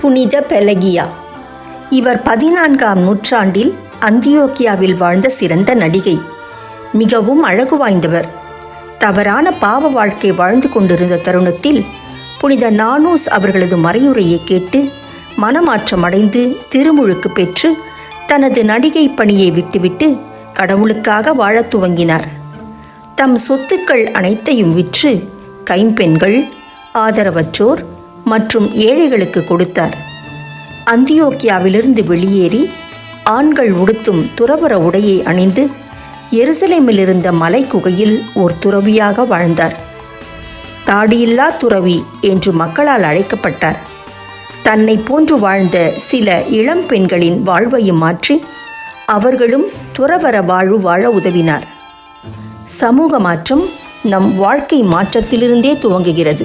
புனித பெலகியா. இவர் பதினான்காம் நூற்றாண்டில் அந்தியோக்கியாவில் வாழ்ந்த சிறந்த நடிகை. மிகவும் அழகு வாய்ந்தவர். தவறான பாவ வாழ்க்கை வாழ்ந்து கொண்டிருந்த தருணத்தில் புனித நானூஸ் அவர்களது மறையுரையை கேட்டு மனமாற்றம் அடைந்து திருமுழுக்கு பெற்று தனது நடிகை பணியை விட்டுவிட்டு கடவுளுக்காக வாழத் துவங்கினார். தம் சொத்துக்கள் அனைத்தையும் விற்று கைம்பெண்கள் ஆதரவற்றோர் மற்றும் ஏழைகளுக்கு கொடுத்தார். அந்தியோக்கியாவிலிருந்து வெளியேறி ஆண்கள் உடுத்தும் துறவற உடையை அணிந்து எருசலேமில் இருந்த மலைக்குகையில் ஒரு துறவியாக வாழ்ந்தார். தாடியில்லா துறவி என்று மக்களால் அழைக்கப்பட்டார். தன்னை போன்று வாழ்ந்த சில இளம் பெண்களின் வாழ்வையும் மாற்றி அவர்களும் துறவற வாழ்வு வாழ உதவினார். சமூக மாற்றம் நம் வாழ்க்கை மாற்றத்திலிருந்தே துவங்குகிறது.